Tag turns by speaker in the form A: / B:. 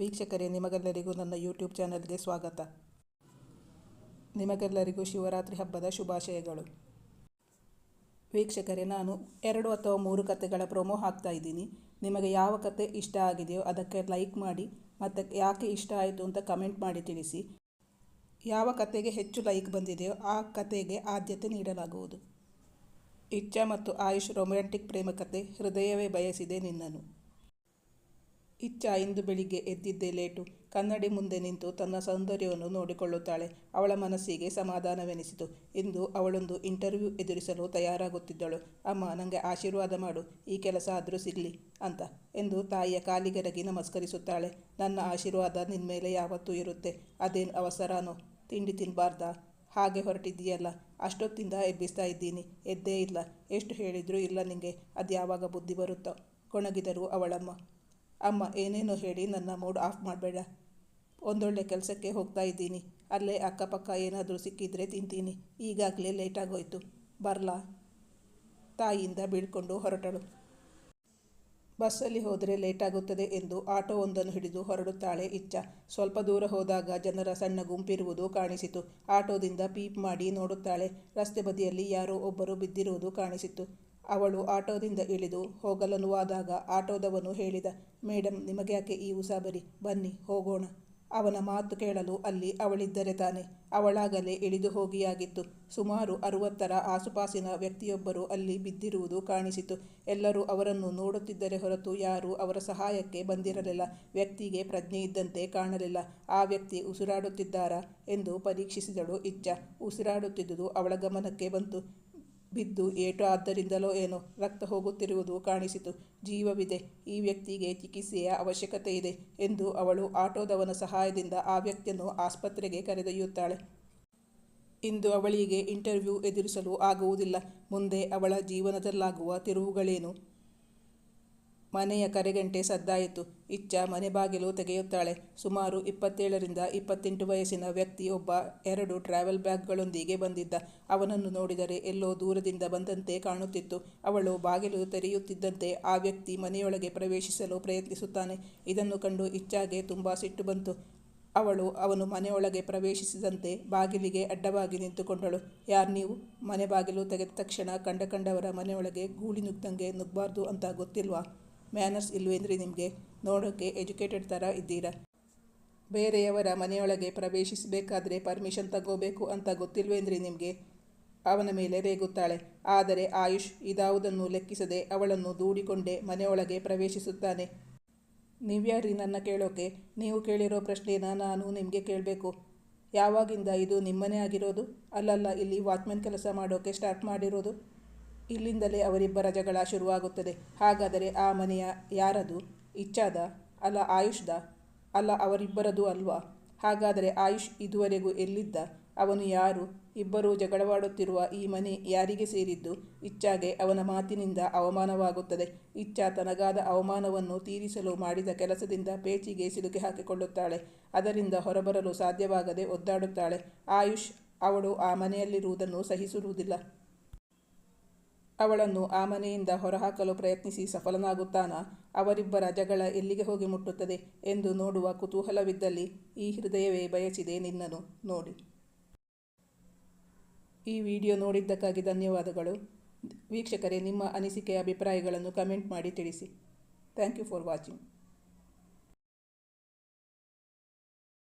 A: ವೀಕ್ಷಕರೇ, ನಿಮಗೆಲ್ಲರಿಗೂ ನನ್ನ ಯೂಟ್ಯೂಬ್ ಚಾನಲ್ಗೆ ಸ್ವಾಗತ. ನಿಮಗೆಲ್ಲರಿಗೂ ಶಿವರಾತ್ರಿ ಹಬ್ಬದ ಶುಭಾಶಯಗಳು. ವೀಕ್ಷಕರೇ, ನಾನು ಎರಡು ಅಥವಾ ಮೂರು ಕತೆಗಳ ಪ್ರೊಮೋ ಹಾಕ್ತಾ ಇದ್ದೀನಿ. ನಿಮಗೆ ಯಾವ ಕತೆ ಇಷ್ಟ ಆಗಿದೆಯೋ ಅದಕ್ಕೆ ಲೈಕ್ ಮಾಡಿ, ಮತ್ತು ಯಾಕೆ ಇಷ್ಟ ಆಯಿತು ಅಂತ ಕಮೆಂಟ್ ಮಾಡಿ ತಿಳಿಸಿ. ಯಾವ ಕತೆಗೆ ಹೆಚ್ಚು ಲೈಕ್ ಬಂದಿದೆಯೋ ಆ ಕತೆಗೆ ಆದ್ಯತೆ ನೀಡಲಾಗುವುದು. ಇಚ್ಛಾ ಮತ್ತು ಆಯುಷ್ ರೊಮ್ಯಾಂಟಿಕ್ ಪ್ರೇಮ ಕತೆ ಹೃದಯವೇ ಬಯಸಿದೆ ನಿನ್ನನ್ನು. ಇಚ್ಛಾ ಇಂದು ಬೆಳಿಗ್ಗೆ ಎದ್ದಿದ್ದೇ ಲೇಟು. ಕನ್ನಡಿ ಮುಂದೆ ನಿಂತು ತನ್ನ ಸೌಂದರ್ಯವನ್ನು ನೋಡಿಕೊಳ್ಳುತ್ತಾಳೆ. ಅವಳ ಮನಸ್ಸಿಗೆ ಸಮಾಧಾನವೆನಿಸಿತು ಇಂದು ಅವಳೊಂದು ಇಂಟರ್ವ್ಯೂ ಎದುರಿಸಲು ತಯಾರಾಗುತ್ತಿದ್ದಳು. ಅಮ್ಮ ನನಗೆ ಆಶೀರ್ವಾದ ಮಾಡು, ಈ ಕೆಲಸ ಆದರೂ ಸಿಗಲಿ ಅಂತ ಎಂದು ತಾಯಿಯ ಕಾಲಿಗೆರಗಿ ನಮಸ್ಕರಿಸುತ್ತಾಳೆ. ನನ್ನ ಆಶೀರ್ವಾದ ನಿನ್ನ ಮೇಲೆ ಯಾವತ್ತೂ ಇರುತ್ತೆ. ಅದೇನು ಅವಸರನೋ? ತಿಂಡಿ ತಿನ್ನಬಾರ್ದ ಹಾಗೆ ಹೊರಟಿದ್ದೀಯಲ್ಲ, ಅಷ್ಟೊತ್ತಿಂದ ಎಬ್ಬಿಸ್ತಾ ಇದ್ದೀನಿ. ಎದ್ದೇ ಇಲ್ಲ. ಎಷ್ಟು ಹೇಳಿದರೂ ಇಲ್ಲ ನಿಂಗೆ. ಅದು ಯಾವಾಗ ಬುದ್ಧಿ ಬರುತ್ತೋ? ಕೊಣಗಿದರು ಅವಳಮ್ಮ. ಅಮ್ಮ, ಏನೇನೋ ಹೇಳಿ ನನ್ನ ಮೂಡ್ ಆಫ್ ಮಾಡಬೇಡ. ಒಂದೊಳ್ಳೆ ಕೆಲಸಕ್ಕೆ ಹೋಗ್ತಾ ಇದ್ದೀನಿ. ಅಲ್ಲೇ ಅಕ್ಕಪಕ್ಕ ಏನಾದರೂ ಸಿಕ್ಕಿದ್ರೆ ತಿಂತೀನಿ. ಈಗಾಗಲೇ ಲೇಟಾಗೋಯ್ತು ಬರಲಾ? ತಾಯಿಯಿಂದ ಬೀಳ್ಕೊಂಡು ಹೊರಟಳು. ಬಸ್ಸಲ್ಲಿ ಹೋದರೆ ಲೇಟಾಗುತ್ತದೆ ಎಂದು ಆಟೋ ಒಂದನ್ನು ಹಿಡಿದು ಹೊರಡುತ್ತಾಳೆ ಇಚ್ಛ. ಸ್ವಲ್ಪ ದೂರ ಹೋದಾಗ ಜನರ ಸಣ್ಣ ಗುಂಪಿರುವುದು ಕಾಣಿಸಿತು. ಆಟೋದಿಂದ ಪೀಪ್ ಮಾಡಿ ನೋಡುತ್ತಾಳೆ. ರಸ್ತೆ ಬದಿಯಲ್ಲಿ ಯಾರೋ ಒಬ್ಬರು ಬಿದ್ದಿರುವುದು ಕಾಣಿಸಿತು ಅವಳು ಆಟೋದಿಂದ ಇಳಿದು ಹೋಗಲನುವಾದಾಗ ಆಟೋದವನು ಹೇಳಿದ ಮೇಡಮ್ ನಿಮಗ್ಯಾಕೆ ಈ ಉಸಾಬರಿ? ಬನ್ನಿ, ಹೋಗೋಣ. ಅವನ ಮಾತು ಕೇಳಲು ಅಲ್ಲಿ ಅವಳಿದ್ದರೆ ತಾನೆ. ಅವಳಾಗಲೇ ಇಳಿದು ಹೋಗಿಯಾಗಿತ್ತು. ಸುಮಾರು ಅರುವತ್ತರ ಆಸುಪಾಸಿನ ವ್ಯಕ್ತಿಯೊಬ್ಬರು ಅಲ್ಲಿ ಬಿದ್ದಿರುವುದು ಕಾಣಿಸಿತು. ಎಲ್ಲರೂ ಅವರನ್ನು ನೋಡುತ್ತಿದ್ದರೆ ಹೊರತು ಯಾರೂ ಅವರ ಸಹಾಯಕ್ಕೆ ಬಂದಿರಲಿಲ್ಲ. ವ್ಯಕ್ತಿಗೆ ಪ್ರಜ್ಞೆ ಇದ್ದಂತೆ ಕಾಣಲಿಲ್ಲ. ಆ ವ್ಯಕ್ತಿ ಉಸಿರಾಡುತ್ತಿದ್ದಾರಾ ಎಂದು ಪರೀಕ್ಷಿಸಿದಳು ಇಚ್ಛ. ಉಸಿರಾಡುತ್ತಿದ್ದುದು ಅವಳ ಗಮನಕ್ಕೆ ಬಂತು. ಬಿದ್ದು ಏಟು ಆದ್ದರಿಂದಲೋ ಏನೋ ರಕ್ತ ಹೋಗುತ್ತಿರುವುದು ಕಾಣಿಸಿತು. ಜೀವವಿದೆ. ಈ ವ್ಯಕ್ತಿಗೆ ಚಿಕಿತ್ಸೆಯ ಅವಶ್ಯಕತೆ ಇದೆ ಎಂದು ಅವಳು ಆಟೋದವನ ಸಹಾಯದಿಂದ ಆ ವ್ಯಕ್ತಿಯನ್ನು ಆಸ್ಪತ್ರೆಗೆ ಕರೆದೊಯ್ಯುತ್ತಾಳೆ. ಇಂದು ಅವಳಿಗೆ ಇಂಟರ್ವ್ಯೂ ಎದುರಿಸಲು ಆಗುವುದಿಲ್ಲ. ಮುಂದೆ ಅವಳ ಜೀವನದಲ್ಲಾಗುವ ತಿರುವುಗಳೇನು? ಮನೆಯ ಕರೆಗಂಟೆ ಸದ್ದಾಯಿತು. ಇಚ್ಚ ಮನೆ ಬಾಗಿಲು ತೆಗೆಯುತ್ತಾಳೆ. ಸುಮಾರು ಇಪ್ಪತ್ತೇಳರಿಂದ ಇಪ್ಪತ್ತೆಂಟು ವಯಸ್ಸಿನ ವ್ಯಕ್ತಿ ಒಬ್ಬ ಎರಡು ಟ್ರಾವೆಲ್ ಬ್ಯಾಗ್ಗಳೊಂದಿಗೆ ಬಂದಿದ್ದ. ಅವನನ್ನು ನೋಡಿದರೆ ಎಲ್ಲೋ ದೂರದಿಂದ ಬಂದಂತೆ ಕಾಣುತ್ತಿತ್ತು. ಅವಳು ಬಾಗಿಲು ತೆರೆಯುತ್ತಿದ್ದಂತೆ ಆ ವ್ಯಕ್ತಿ ಮನೆಯೊಳಗೆ ಪ್ರವೇಶಿಸಲು ಪ್ರಯತ್ನಿಸುತ್ತಾನೆ. ಇದನ್ನು ಕಂಡು ಇಚ್ಛಾಗೆ ತುಂಬ ಸಿಟ್ಟು ಬಂತು. ಅವಳು ಅವನು ಮನೆಯೊಳಗೆ ಪ್ರವೇಶಿಸಿದಂತೆ ಬಾಗಿಲಿಗೆ ಅಡ್ಡವಾಗಿ ನಿಂತುಕೊಂಡಳು. ಯಾರು ನೀವು? ಮನೆ ಬಾಗಿಲು ತೆಗೆದ ತಕ್ಷಣ ಕಂಡ ಕಂಡವರ ಮನೆಯೊಳಗೆ ಗೂಳಿ ನುಗ್ದಂಗೆ ನುಗ್ಗಬಾರ್ದು ಅಂತ ಗೊತ್ತಿಲ್ವಾ? ಮ್ಯಾನರ್ಸ್ ಇಲ್ವೇಂದ್ರಿ ನಿಮಗೆ? ನೋಡೋಕ್ಕೆ ಎಜುಕೇಟೆಡ್ ಥರ ಇದ್ದೀರಾ? ಬೇರೆಯವರ ಮನೆಯೊಳಗೆ ಪ್ರವೇಶಿಸಬೇಕಾದ್ರೆ ಪರ್ಮಿಷನ್ ತಗೋಬೇಕು ಅಂತ ಗೊತ್ತಿಲ್ವೇಂದ್ರಿ ನಿಮಗೆ? ಅವನ ಮೇಲೆ ರೇಗುತ್ತಾಳೆ. ಆದರೆ ಆಯುಷ್ ಇದಾವುದನ್ನು ಲೆಕ್ಕಿಸದೆ ಅವಳನ್ನು ದೂಡಿಕೊಂಡೇ ಮನೆಯೊಳಗೆ ಪ್ರವೇಶಿಸುತ್ತಾನೆ. ನೀವ್ಯಾರಿ ನನ್ನ ಕೇಳೋಕೆ? ನೀವು ಕೇಳಿರೋ ಪ್ರಶ್ನೆನ ನಾನು ನಿಮಗೆ ಕೇಳಬೇಕು. ಯಾವಾಗಿಂದ ಇದು ನಿಮ್ಮನೆ ಆಗಿರೋದು? ಅಲ್ಲಲ್ಲ, ಇಲ್ಲಿ ವಾಚ್ಮ್ಯಾನ್ ಕೆಲಸ ಮಾಡೋಕ್ಕೆ ಸ್ಟಾರ್ಟ್ ಮಾಡಿರೋದು? ಇಲ್ಲಿಂದಲೇ ಅವರಿಬ್ಬರ ಜಗಳ ಶುರುವಾಗುತ್ತದೆ. ಹಾಗಾದರೆ ಆ ಮನೆಯ ಯಾರದು? ಇಚ್ಛಾದ? ಅಲ್ಲ ಆಯುಷ್ದ? ಅಲ್ಲ ಅವರಿಬ್ಬರದು ಅಲ್ವಾ? ಹಾಗಾದರೆ ಆಯುಷ್ ಇದುವರೆಗೂ ಎಲ್ಲಿದ್ದ? ಅವನು ಯಾರು? ಇಬ್ಬರೂ ಜಗಳವಾಡುತ್ತಿರುವ ಈ ಮನೆ ಯಾರಿಗೆ ಸೇರಿದ್ದು? ಇಚ್ಛಾಗೆ ಅವನ ಮಾತಿನಿಂದ ಅವಮಾನವಾಗುತ್ತದೆ. ಇಚ್ಛಾ ತನಗಾದ ಅವಮಾನವನ್ನು ತೀರಿಸಲು ಮಾಡಿದ ಕೆಲಸದಿಂದ ಪೇಚಿಗೆ ಸಿಲುಕಿ ಹಾಕಿಕೊಳ್ಳುತ್ತಾಳೆ. ಅದರಿಂದ ಹೊರಬರಲು ಸಾಧ್ಯವಾಗದೆ ಒದ್ದಾಡುತ್ತಾಳೆ. ಆಯುಷ್, ಅವಳು ಆ ಮನೆಯಲ್ಲಿರುವುದನ್ನು ಸಹಿಸಿರುವುದಿಲ್ಲ. ಅವಳನ್ನು ಆ ಮನೆಯಿಂದ ಹೊರಹಾಕಲು ಪ್ರಯತ್ನಿಸಿ ಸಫಲನಾಗುತ್ತಾನ? ಅವರಿಬ್ಬರ ಜಗಳ ಎಲ್ಲಿಗೆ ಹೋಗಿ ಮುಟ್ಟುತ್ತದೆ ಎಂದು ನೋಡುವ ಕುತೂಹಲವಿದ್ದಲ್ಲಿ ಈ ಹೃದಯವೇ ಬಯಸಿದೆ ನಿನ್ನನು ನೋಡಿ. ಈ ವಿಡಿಯೋ ನೋಡಿದ್ದಕ್ಕಾಗಿ ಧನ್ಯವಾದಗಳು. ವೀಕ್ಷಕರೇ, ನಿಮ್ಮ ಅನಿಸಿಕೆ, ಅಭಿಪ್ರಾಯಗಳನ್ನು ಕಮೆಂಟ್ ಮಾಡಿ ತಿಳಿಸಿ. Thank you for watching.